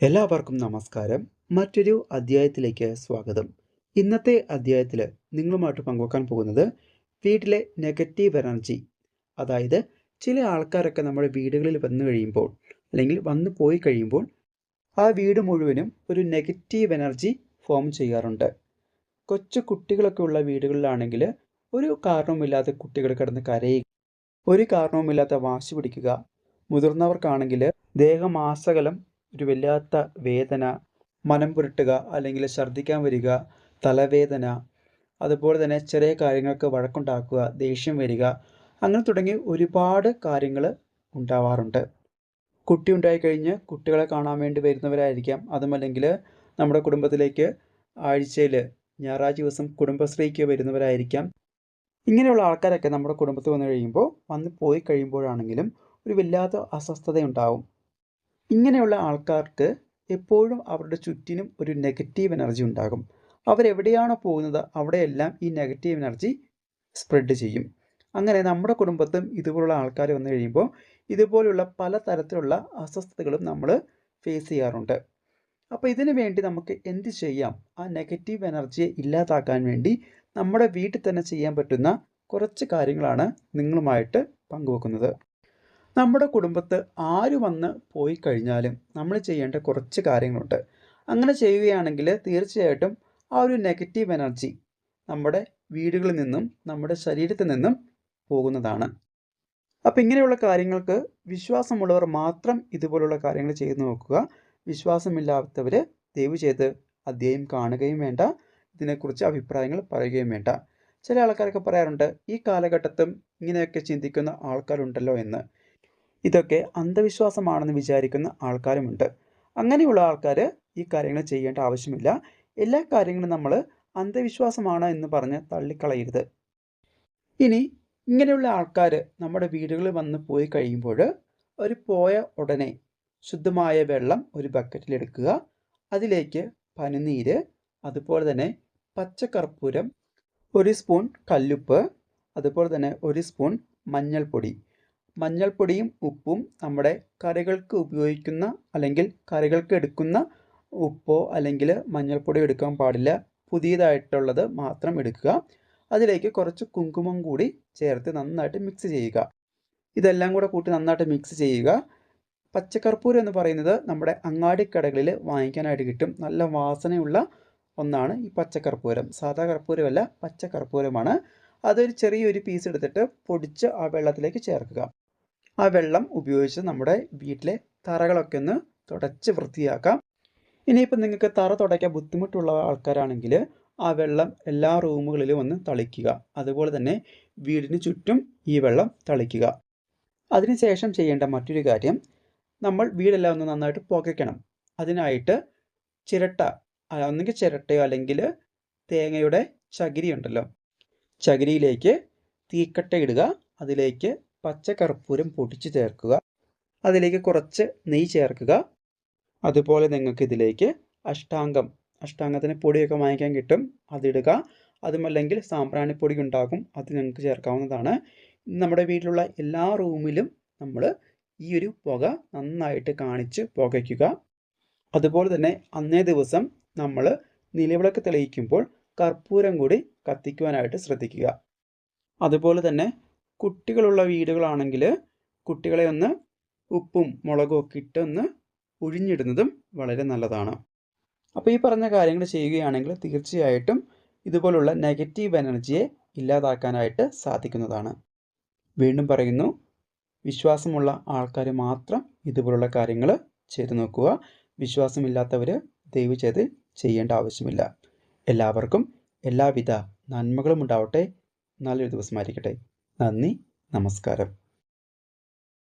എല്ലാവർക്കും നമസ്കാരം. മറ്റൊരു അധ്യായത്തിലേക്ക് സ്വാഗതം. ഇന്നത്തെ അധ്യായത്തിൽ നിങ്ങളുമായിട്ട് പങ്കുവെക്കാൻ പോകുന്നത് വീട്ടിലെ നെഗറ്റീവ് എനർജി അതായത് ചില ആൾക്കാരൊക്കെ നമ്മുടെ വീടുകളിൽ വന്നു കഴിയുമ്പോൾ അല്ലെങ്കിൽ വന്നു പോയി കഴിയുമ്പോൾ ആ വീട് മുഴുവനും ഒരു നെഗറ്റീവ് എനർജി ഫോം ചെയ്യാറുണ്ട്. കൊച്ചു കുട്ടികളൊക്കെ ഉള്ള വീടുകളിലാണെങ്കിൽ ഒരു കാരണവുമില്ലാതെ കുട്ടികൾ കിടന്ന് കരയുക ഒരു കാരണവുമില്ലാത്ത വാശി പിടിക്കുക മുതിർന്നവർക്കാണെങ്കിൽ ദേഹമാസകലം ഒരു വല്ലാത്ത വേദന മനം പുരട്ടുക അല്ലെങ്കിൽ ഛർദ്ദിക്കാൻ വരിക തലവേദന അതുപോലെ തന്നെ ചെറിയ കാര്യങ്ങൾക്ക് വഴക്കുണ്ടാക്കുക ദേഷ്യം വരിക അങ്ങനെ തുടങ്ങി ഒരുപാട് കാര്യങ്ങൾ ഉണ്ടാവാറുണ്ട്. കുട്ടി ഉണ്ടായിക്കഴിഞ്ഞ് കുട്ടികളെ കാണാൻ വേണ്ടി വരുന്നവരായിരിക്കാം. അതുമല്ലെങ്കിൽ നമ്മുടെ കുടുംബത്തിലേക്ക് ആഴ്ചയിൽ ഞായറാഴ്ച ദിവസം കുടുംബശ്രീക്ക് വരുന്നവരായിരിക്കാം. ഇങ്ങനെയുള്ള ആൾക്കാരൊക്കെ നമ്മുടെ കുടുംബത്തിൽ വന്നു കഴിയുമ്പോൾ വന്ന് പോയി കഴിയുമ്പോഴാണെങ്കിലും ഒരു വല്ലാത്ത അസ്വസ്ഥതയുണ്ടാവും. ഇങ്ങനെയുള്ള ആൾക്കാർക്ക് എപ്പോഴും അവരുടെ ചുറ്റിനും ഒരു നെഗറ്റീവ് എനർജി ഉണ്ടാകും. അവരെവിടെയാണോ പോകുന്നത് അവിടെയെല്ലാം ഈ നെഗറ്റീവ് എനർജി സ്പ്രെഡ് ചെയ്യും. അങ്ങനെ നമ്മുടെ കുടുംബത്തും ഇതുപോലുള്ള ആൾക്കാർ വന്നു കഴിയുമ്പോൾ ഇതുപോലുള്ള പല തരത്തിലുള്ള അസ്വസ്ഥതകളും നമ്മൾ ഫേസ് ചെയ്യാറുണ്ട്. അപ്പോൾ ഇതിനു വേണ്ടി നമുക്ക് എന്ത് ചെയ്യാം? ആ നെഗറ്റീവ് എനർജിയെ ഇല്ലാതാക്കാൻ വേണ്ടി നമ്മുടെ വീട്ടിൽ തന്നെ ചെയ്യാൻ പറ്റുന്ന കുറച്ച് കാര്യങ്ങളാണ് നിങ്ങളുമായിട്ട് പങ്കുവെക്കുന്നത്. നമ്മുടെ കുടുംബത്ത് ആര് വന്ന് പോയി കഴിഞ്ഞാലും നമ്മൾ ചെയ്യേണ്ട കുറച്ച് കാര്യങ്ങളുണ്ട്. അങ്ങനെ ചെയ്യുകയാണെങ്കിൽ തീർച്ചയായിട്ടും ആ ഒരു നെഗറ്റീവ് എനർജി നമ്മുടെ വീടുകളിൽ നിന്നും നമ്മുടെ ശരീരത്തിൽ നിന്നും പോകുന്നതാണ്. അപ്പോൾ ഇങ്ങനെയുള്ള കാര്യങ്ങൾക്ക് വിശ്വാസമുള്ളവർ മാത്രം ഇതുപോലുള്ള കാര്യങ്ങൾ ചെയ്തു നോക്കുക. വിശ്വാസമില്ലാത്തവർ ദയവ് ചെയ്ത് അദ്ദേഹം കാണുകയും വേണ്ട ഇതിനെക്കുറിച്ച് അഭിപ്രായങ്ങൾ പറയുകയും വേണ്ട. ചില ആൾക്കാരൊക്കെ പറയാറുണ്ട് ഈ കാലഘട്ടത്തും ഇങ്ങനെയൊക്കെ ചിന്തിക്കുന്ന ആൾക്കാരുണ്ടല്ലോ എന്ന്. ഇതൊക്കെ അന്ധവിശ്വാസമാണെന്ന് വിചാരിക്കുന്ന ആൾക്കാരുമുണ്ട്. അങ്ങനെയുള്ള ആൾക്കാർ ഈ കാര്യങ്ങൾ ചെയ്യേണ്ട ആവശ്യമില്ല. എല്ലാ കാര്യങ്ങളും നമ്മൾ അന്ധവിശ്വാസമാണ് എന്ന് പറഞ്ഞ് തള്ളിക്കളയരുത്. ഇനി ഇങ്ങനെയുള്ള ആൾക്കാർ നമ്മുടെ വീടുകളിൽ വന്ന് പോയി കഴിയുമ്പോൾ ഒരു പോയ ഉടനെ ശുദ്ധമായ വെള്ളം ഒരു ബക്കറ്റിലെടുക്കുക അതിലേക്ക് പനിനീര് അതുപോലെ തന്നെ പച്ചക്കർപ്പൂരം ഒരു സ്പൂൺ കല്ലുപ്പ് അതുപോലെ തന്നെ ഒരു സ്പൂൺ മഞ്ഞൾപ്പൊടി. മഞ്ഞൾപ്പൊടിയും ഉപ്പും നമ്മുടെ കറികൾക്ക് ഉപയോഗിക്കുന്ന അല്ലെങ്കിൽ കറികൾക്ക് എടുക്കുന്ന ഉപ്പോ അല്ലെങ്കിൽ മഞ്ഞൾപ്പൊടിയോ എടുക്കാൻ പാടില്ല. പുതിയതായിട്ടുള്ളത് മാത്രം എടുക്കുക. അതിലേക്ക് കുറച്ച് കുങ്കുമം കൂടി ചേർത്ത് നന്നായിട്ട് മിക്സ് ചെയ്യുക. ഇതെല്ലാം കൂടെ കൂട്ടി നന്നായിട്ട് മിക്സ് ചെയ്യുക. പച്ചക്കർപ്പൂരം എന്ന് പറയുന്നത് നമ്മുടെ അങ്ങാടിക്കടകളിൽ വാങ്ങിക്കാനായിട്ട് കിട്ടും. നല്ല വാസനയുള്ള ഒന്നാണ് ഈ പച്ചക്കർപ്പൂരം. സാധാ കർപ്പൂരമല്ല പച്ചക്കർപ്പൂരമാണ്. അതൊരു ചെറിയൊരു പീസ് എടുത്തിട്ട് പൊടിച്ച് ആ വെള്ളത്തിലേക്ക് ചേർക്കുക. ആ വെള്ളം ഉപയോഗിച്ച് നമ്മുടെ വീട്ടിലെ തറകളൊക്കെ ഒന്ന് തുടച്ച് വൃത്തിയാക്കാം. ഇനിയിപ്പോൾ നിങ്ങൾക്ക് തറ തുടയ്ക്കാൻ ബുദ്ധിമുട്ടുള്ള ആൾക്കാരാണെങ്കിൽ ആ വെള്ളം എല്ലാ റൂമുകളിലും ഒന്ന് തളിക്കുക. അതുപോലെ തന്നെ വീടിന് ചുറ്റും ഈ വെള്ളം തളിക്കുക. അതിനുശേഷം ചെയ്യേണ്ട മറ്റൊരു കാര്യം നമ്മൾ വീടെല്ലാം ഒന്ന് നന്നായിട്ട് പുകയ്ക്കണം. അതിനായിട്ട് ചിരട്ട ഒന്നുകിൽ ചിരട്ടയോ അല്ലെങ്കിൽ തേങ്ങയുടെ ചകിരി ഉണ്ടല്ലോ ചകിരിയിലേക്ക് തീക്കട്ട ഇടുക. അതിലേക്ക് പച്ച കർപ്പൂരം പൊടിച്ച് ചേർക്കുക. അതിലേക്ക് കുറച്ച് നെയ്യ് ചേർക്കുക. അതുപോലെ നിങ്ങൾക്ക് ഇതിലേക്ക് അഷ്ടാംഗം അഷ്ടാംഗത്തിന് പൊടിയൊക്കെ വാങ്ങിക്കാൻ കിട്ടും. അതിടുക അതുമല്ലെങ്കിൽ സാമ്പ്രാണിപ്പൊടി ഉണ്ടാകും അത് നിങ്ങൾക്ക് ചേർക്കാവുന്നതാണ്. നമ്മുടെ വീട്ടിലുള്ള എല്ലാ റൂമിലും നമ്മൾ ഈ ഒരു പുക നന്നായിട്ട് കാണിച്ച് പുകയ്ക്കുക. അതുപോലെ തന്നെ അന്നേ ദിവസം നമ്മൾ നിലവിളക്ക് തെളിയിക്കുമ്പോൾ കർപ്പൂരം കൂടി കത്തിക്കുവാനായിട്ട് ശ്രദ്ധിക്കുക. അതുപോലെ തന്നെ കുട്ടികളുള്ള വീടുകളാണെങ്കിൽ കുട്ടികളെ ഒന്ന് ഉപ്പും മുളകും ഒക്കെ ഇട്ട് ഒന്ന് ഒഴിഞ്ഞിടുന്നതും വളരെ നല്ലതാണ്. അപ്പോൾ ഈ പറഞ്ഞ കാര്യങ്ങൾ ചെയ്യുകയാണെങ്കിൽ തീർച്ചയായിട്ടും ഇതുപോലുള്ള നെഗറ്റീവ് എനർജിയെ ഇല്ലാതാക്കാനായിട്ട് സാധിക്കുന്നതാണ്. വീണ്ടും പറയുന്നു വിശ്വാസമുള്ള ആൾക്കാർ മാത്രം ഇതുപോലുള്ള കാര്യങ്ങൾ ചെയ്തു നോക്കുക. വിശ്വാസമില്ലാത്തവർ ദയവ് ചെയ്ത് ചെയ്യേണ്ട ആവശ്യമില്ല. എല്ലാവർക്കും എല്ലാവിധ നന്മകളും ഉണ്ടാവട്ടെ. നല്ലൊരു ദിവസമായിരിക്കട്ടെ. നന്ദി നമസ്കാരം.